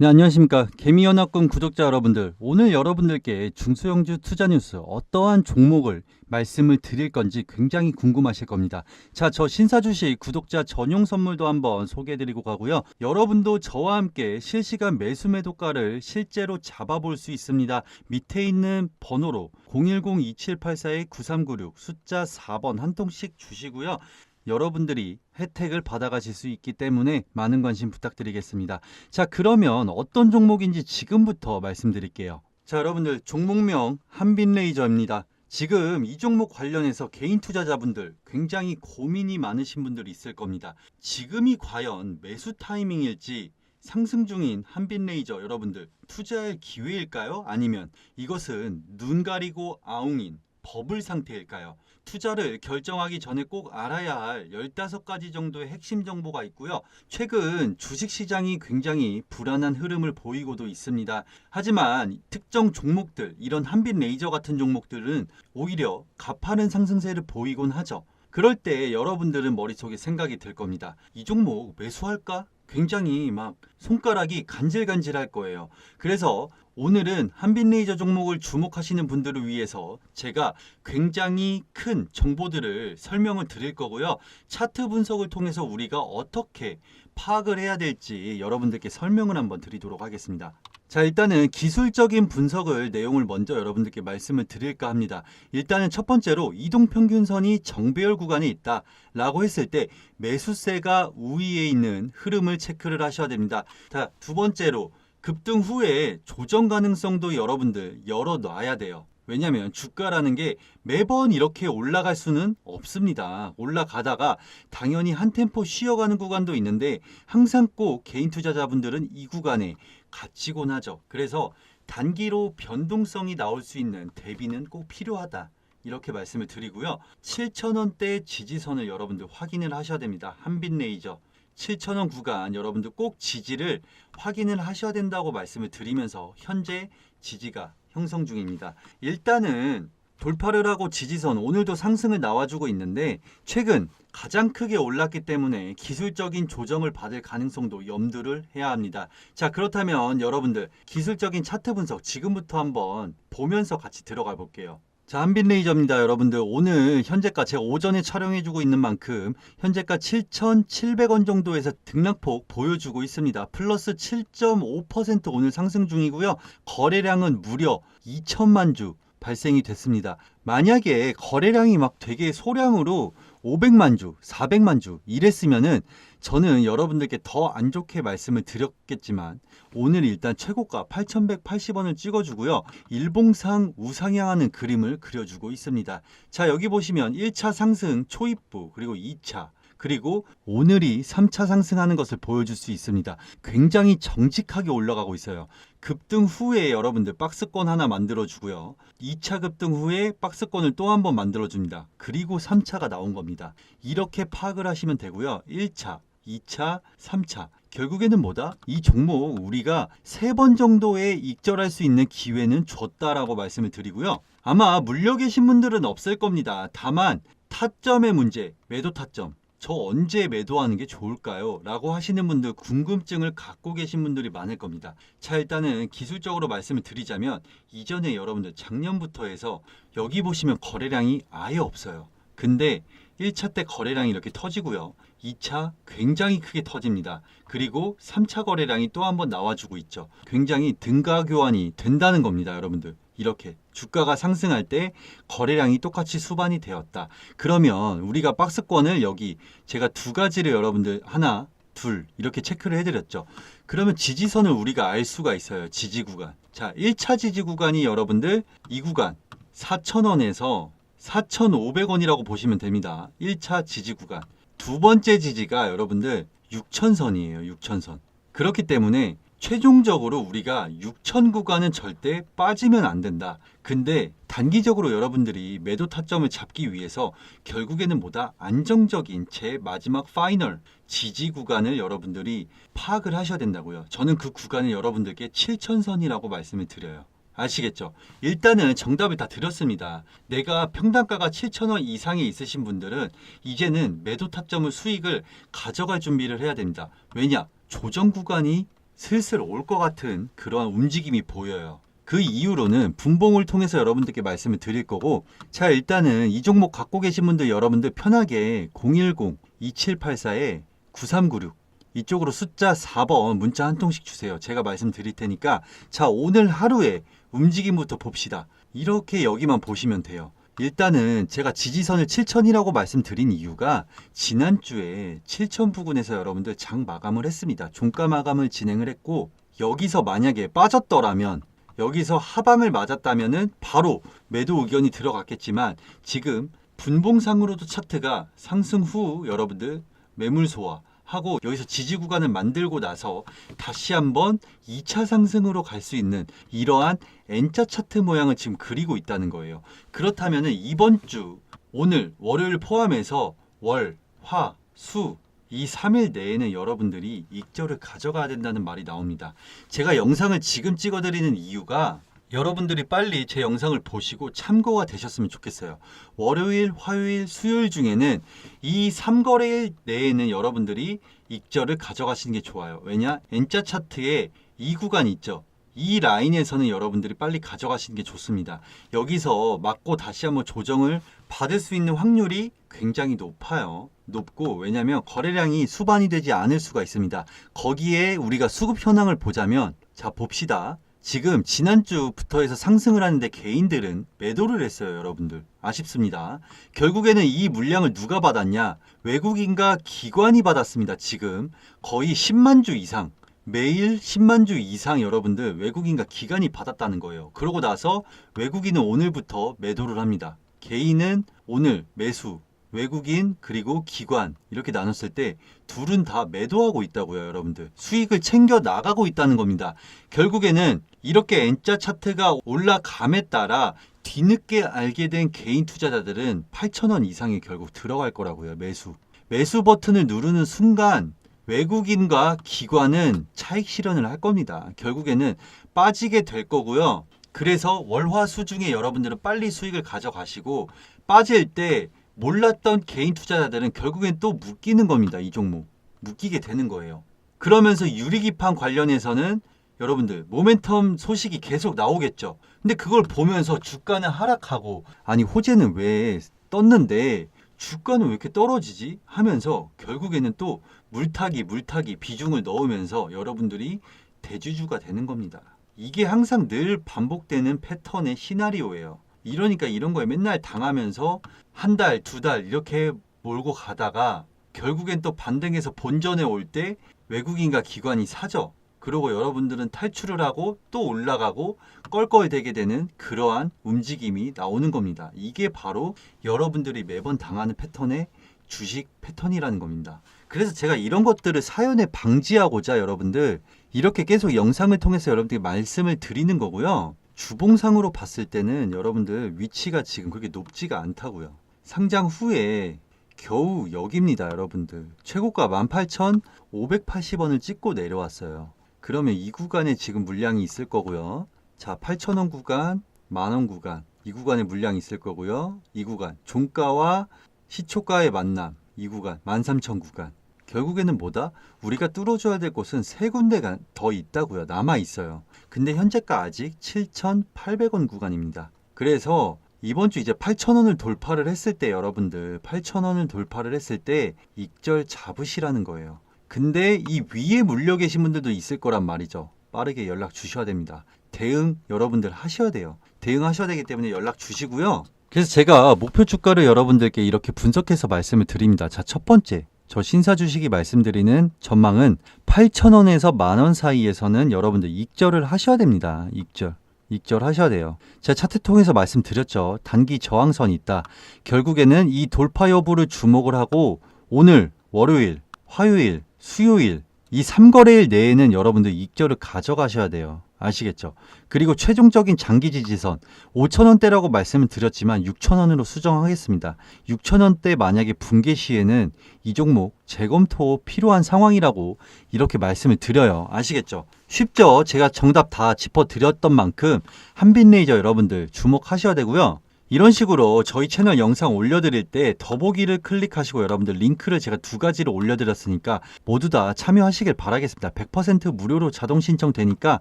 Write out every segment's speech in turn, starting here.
네, 안녕하십니까. 개미연합군 구독자 여러분들. 오늘 여러분들께 중소형주 투자 뉴스 어떠한 종목을 말씀을 드릴 건지 굉장히 궁금하실 겁니다. 자, 저 신사주식 구독자 전용 선물도 한번 소개해 드리고 가고요. 여러분도 저와 함께 실시간 매수 매도가를 실제로 잡아볼 수 있습니다. 밑에 있는 번호로 010-2784-9396 숫자 4번 한 통씩 주시고요. 여러분들이 혜택을 받아가실 수 있기 때문에 많은 관심 부탁드리겠습니다. 자, 그러면 어떤 종목인지 지금부터 말씀드릴게요. 자, 여러분들 종목명 한빛레이저입니다. 지금 이 종목 관련해서 개인 투자자분들 굉장히 고민이 많으신 분들이 있을 겁니다. 지금이 과연 매수 타이밍일지 상승 중인 한빛레이저 여러분들 투자할 기회일까요? 아니면 이것은 눈 가리고 아웅인 버블 상태일까요? 투자를 결정하기 전에 꼭 알아야 할 15가지 정도의 핵심 정보가 있고요. 최근 주식 시장이 굉장히 불안한 흐름을 보이고도 있습니다. 하지만 특정 종목들, 이런 한빛 레이저 같은 종목들은 오히려 가파른 상승세를 보이곤 하죠. 그럴 때 여러분들은 머릿속에 생각이 들 겁니다. 이 종목 매수할까? 굉장히 막 손가락이 간질간질할 거예요. 그래서 오늘은 한빛 레이저 종목을 주목하시는 분들을 위해서 제가 굉장히 큰 정보들을 설명을 드릴 거고요. 차트 분석을 통해서 우리가 어떻게 파악을 해야 될지 여러분들께 설명을 한번 드리도록 하겠습니다. 자, 일단은 기술적인 분석을 내용을 먼저 여러분들께 말씀을 드릴까 합니다. 일단은 첫 번째로 이동 평균선이 정배열 구간에 있다 라고 했을 때 매수세가 우위에 있는 흐름을 체크를 하셔야 됩니다. 자, 두 번째로 급등 후에 조정 가능성도 여러분들 열어놔야 돼요. 왜냐하면 주가라는 게 매번 이렇게 올라갈 수는 없습니다. 올라가다가 당연히 한 템포 쉬어가는 구간도 있는데 항상 꼭 개인 투자자분들은 이 구간에 갇히곤 하죠. 그래서 단기로 변동성이 나올 수 있는 대비는 꼭 필요하다. 이렇게 말씀을 드리고요. 7,000원대 지지선을 여러분들 확인을 하셔야 됩니다. 한빛 레이저. 7,000원 구간 여러분들 꼭 지지를 확인을 하셔야 된다고 말씀을 드리면서 현재 지지가 형성 중입니다. 일단은 돌파를 하고 지지선 오늘도 상승을 나와주고 있는데 최근 가장 크게 올랐기 때문에 기술적인 조정을 받을 가능성도 염두를 해야 합니다. 자 그렇다면 여러분들 기술적인 차트 분석 지금부터 한번 보면서 같이 들어가 볼게요. 자, 한빛레이저입니다. 여러분들 오늘 현재가 제가 오전에 촬영해주고 있는 만큼 현재가 7,700원 정도에서 등락폭 보여주고 있습니다. 플러스 7.5% 오늘 상승 중이고요. 거래량은 무려 2천만 주 발생이 됐습니다. 만약에 거래량이 막 되게 소량으로 500만 주, 400만 주 이랬으면은 저는 여러분들께 더 안 좋게 말씀을 드렸겠지만 오늘 일단 최고가 8,180원을 찍어주고요. 일봉상 우상향하는 그림을 그려주고 있습니다. 자 여기 보시면 1차 상승 초입부 그리고 2차 그리고 오늘이 3차 상승하는 것을 보여줄 수 있습니다. 굉장히 정직하게 올라가고 있어요. 급등 후에 여러분들 박스권 하나 만들어 주고요. 2차 급등 후에 박스권을 또 한 번 만들어 줍니다. 그리고 3차가 나온 겁니다. 이렇게 파악을 하시면 되고요. 1차, 2차, 3차. 결국에는 뭐다? 이 종목 우리가 세 번 정도의 익절할 수 있는 기회는 줬다라고 말씀을 드리고요. 아마 물려 계신 분들은 없을 겁니다. 다만 타점의 문제, 매도 타점. 저 언제 매도하는 게 좋을까요? 라고 하시는 분들 궁금증을 갖고 계신 분들이 많을 겁니다. 자, 일단은 기술적으로 말씀을 드리자면 이전에 여러분들 작년부터 해서 여기 보시면 거래량이 아예 없어요. 근데 1차 때 거래량이 이렇게 터지고요. 2차 굉장히 크게 터집니다. 그리고 3차 거래량이 또 한번 나와주고 있죠. 굉장히 등가 교환이 된다는 겁니다, 여러분들. 이렇게 주가가 상승할 때 거래량이 똑같이 수반이 되었다. 그러면 우리가 박스권을 여기 제가 두 가지를 여러분들 하나, 둘 이렇게 체크를 해드렸죠. 그러면 지지선을 우리가 알 수가 있어요. 지지 구간. 자, 1차 지지 구간이 여러분들 이 구간 4,000원에서 4,500원이라고 보시면 됩니다. 1차 지지 구간. 두 번째 지지가 여러분들 6,000선이에요. 6,000선. 그렇기 때문에 최종적으로 우리가 6천 구간은 절대 빠지면 안 된다. 근데 단기적으로 여러분들이 매도 타점을 잡기 위해서 결국에는 뭐다? 안정적인 제 마지막 파이널 지지 구간을 여러분들이 파악을 하셔야 된다고요. 저는 그 구간을 여러분들께 7천선이라고 말씀을 드려요. 아시겠죠? 일단은 정답을 다 드렸습니다. 내가 평단가가 7천원 이상에 있으신 분들은 이제는 매도 타점을 수익을 가져갈 준비를 해야 됩니다. 왜냐? 조정 구간이 슬슬 올 것 같은 그러한 움직임이 보여요. 그 이후로는 분봉을 통해서 여러분들께 말씀을 드릴 거고 자 일단은 이 종목 갖고 계신 분들 여러분들 편하게 010-2784에 9396 이쪽으로 숫자 4번 문자 한 통씩 주세요. 제가 말씀드릴 테니까 자 오늘 하루에 움직임부터 봅시다. 이렇게 여기만 보시면 돼요. 일단은 제가 지지선을 7천이라고 말씀드린 이유가 지난주에 7천 부근에서 여러분들 장 마감을 했습니다. 종가 마감을 진행을 했고 여기서 만약에 빠졌더라면 여기서 하방을 맞았다면 은 바로 매도 의견이 들어갔겠지만 지금 분봉상으로도 차트가 상승 후 여러분들 매물 소화 하고 여기서 지지 구간을 만들고 나서 다시 한번 2차 상승으로 갈 수 있는 이러한 N자 차트 모양을 지금 그리고 있다는 거예요. 그렇다면 이번 주 오늘 월요일 포함해서 월, 화, 수 이 3일 내에는 여러분들이 익절을 가져가야 된다는 말이 나옵니다. 제가 영상을 지금 찍어드리는 이유가 여러분들이 빨리 제 영상을 보시고 참고가 되셨으면 좋겠어요. 월요일, 화요일, 수요일 중에는 이 3거래일 내에는 여러분들이 익절을 가져가시는 게 좋아요. 왜냐? N자 차트에 이 구간 있죠. 이 라인에서는 여러분들이 빨리 가져가시는 게 좋습니다. 여기서 맞고 다시 한번 조정을 받을 수 있는 확률이 굉장히 높아요. 높고 왜냐하면 거래량이 수반이 되지 않을 수가 있습니다. 거기에 우리가 수급 현황을 보자면 자 봅시다. 지금 지난주부터 해서 상승을 하는데 개인들은 매도를 했어요, 여러분들. 아쉽습니다. 결국에는 이 물량을 누가 받았냐? 외국인과 기관이 받았습니다, 지금. 거의 10만 주 이상. 매일 10만 주 이상 여러분들 외국인과 기관이 받았다는 거예요. 그러고 나서 외국인은 오늘부터 매도를 합니다. 개인은 오늘 매수, 외국인 그리고 기관 이렇게 나눴을 때 둘은 다 매도하고 있다고요, 여러분들. 수익을 챙겨 나가고 있다는 겁니다. 결국에는 이렇게 N자 차트가 올라감에 따라 뒤늦게 알게 된 개인 투자자들은 8,000원 이상이 결국 들어갈 거라고요, 매수. 매수 버튼을 누르는 순간 외국인과 기관은 차익 실현을 할 겁니다. 결국에는 빠지게 될 거고요. 그래서 월화수 중에 여러분들은 빨리 수익을 가져가시고 빠질 때 몰랐던 개인 투자자들은 결국엔 또 묶이는 겁니다. 이 종목. 묶이게 되는 거예요. 그러면서 유리기판 관련해서는 여러분들 모멘텀 소식이 계속 나오겠죠. 근데 그걸 보면서 주가는 하락하고 아니 호재는 왜 떴는데 주가는 왜 이렇게 떨어지지 하면서 결국에는 또 물타기 물타기 비중을 넣으면서 여러분들이 대주주가 되는 겁니다. 이게 항상 늘 반복되는 패턴의 시나리오예요. 이러니까 이런 거에 맨날 당하면서 한 달, 두 달 이렇게 몰고 가다가 결국엔 또 반등해서 본전에 올 때 외국인과 기관이 사죠. 그리고 여러분들은 탈출을 하고 또 올라가고 껄껄대게 되는 그러한 움직임이 나오는 겁니다. 이게 바로 여러분들이 매번 당하는 패턴의 주식 패턴이라는 겁니다. 그래서 제가 이런 것들을 사연에 방지하고자 여러분들 이렇게 계속 영상을 통해서 여러분들께 말씀을 드리는 거고요. 주봉상으로 봤을 때는 여러분들 위치가 지금 그렇게 높지가 않다고요. 상장 후에 겨우 여기입니다, 여러분들. 최고가 18,580원을 찍고 내려왔어요. 그러면 이 구간에 지금 물량이 있을 거고요. 자, 8,000원 구간, 만원 구간. 이 구간에 물량이 있을 거고요. 이 구간, 종가와 시초가의 만남. 이 구간, 13,000 구간. 결국에는 뭐다? 우리가 뚫어줘야 될 곳은 세 군데가 더 있다고요. 남아 있어요. 근데 현재가 아직 7,800원 구간입니다. 그래서 이번 주 이제 8,000원을 돌파를 했을 때 여러분들 8,000원을 돌파를 했을 때 익절 잡으시라는 거예요. 근데 이 위에 물려 계신 분들도 있을 거란 말이죠. 빠르게 연락 주셔야 됩니다. 대응 여러분들 하셔야 돼요. 대응하셔야 되기 때문에 연락 주시고요. 그래서 제가 목표 주가를 여러분들께 이렇게 분석해서 말씀을 드립니다. 자, 첫 번째. 저 신사 주식이 말씀드리는 전망은 8,000원에서 만 원 사이에서는 여러분들 익절을 하셔야 됩니다. 익절. 익절 하셔야 돼요. 제가 차트 통해서 말씀드렸죠. 단기 저항선이 있다. 결국에는 이 돌파 여부를 주목을 하고 오늘 월요일, 화요일, 수요일 이 3거래일 내에는 여러분들 익절을 가져가셔야 돼요. 아시겠죠? 그리고 최종적인 장기 지지선 5천원대라고 말씀을 드렸지만 6천원으로 수정하겠습니다. 6천원대 만약에 붕괴 시에는 이 종목 재검토 필요한 상황이라고 이렇게 말씀을 드려요. 아시겠죠? 쉽죠? 제가 정답 다 짚어드렸던 만큼 한빛레이저 여러분들 주목하셔야 되고요. 이런 식으로 저희 채널 영상 올려드릴 때 더보기를 클릭하시고 여러분들 링크를 제가 두 가지를 올려드렸으니까 모두 다 참여하시길 바라겠습니다. 100% 무료로 자동 신청되니까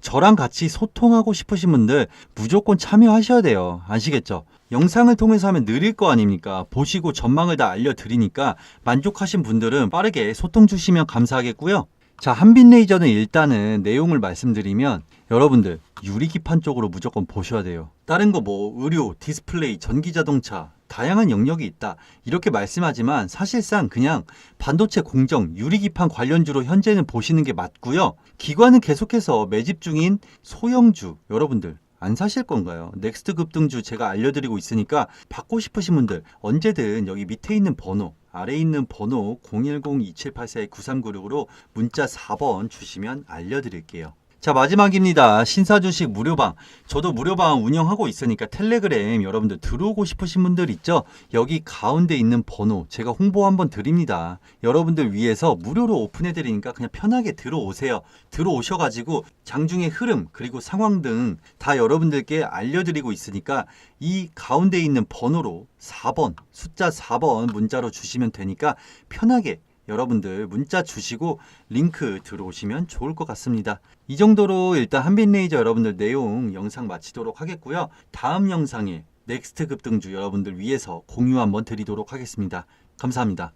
저랑 같이 소통하고 싶으신 분들 무조건 참여하셔야 돼요. 아시겠죠? 영상을 통해서 하면 느릴 거 아닙니까? 보시고 전망을 다 알려드리니까 만족하신 분들은 빠르게 소통 주시면 감사하겠고요. 자, 한빛 레이저는 일단은 내용을 말씀드리면 여러분들 유리기판 쪽으로 무조건 보셔야 돼요. 다른 거 뭐 의료, 디스플레이, 전기 자동차 다양한 영역이 있다. 이렇게 말씀하지만 사실상 그냥 반도체 공정, 유리기판 관련주로 현재는 보시는 게 맞고요. 기관은 계속해서 매집 중인 소형주 여러분들 안 사실 건가요? 넥스트 급등주 제가 알려드리고 있으니까 받고 싶으신 분들 언제든 여기 밑에 있는 번호 아래에 있는 번호 010-2784-9396으로 문자 4번 주시면 알려드릴게요. 자 마지막입니다. 신사주식 무료방. 저도 무료방 운영하고 있으니까 텔레그램 여러분들 들어오고 싶으신 분들 있죠? 여기 가운데 있는 번호 제가 홍보 한번 드립니다. 여러분들 위해서 무료로 오픈해 드리니까 그냥 편하게 들어오세요. 들어오셔가지고 장중의 흐름 그리고 상황 등 다 여러분들께 알려드리고 있으니까 이 가운데 있는 번호로 4번 숫자 4번 문자로 주시면 되니까 편하게 여러분들 문자 주시고 링크 들어오시면 좋을 것 같습니다. 이 정도로 일단 한빛레이저 여러분들 내용 영상 마치도록 하겠고요. 다음 영상에 넥스트 급등주 여러분들 위해서 공유 한번 드리도록 하겠습니다. 감사합니다.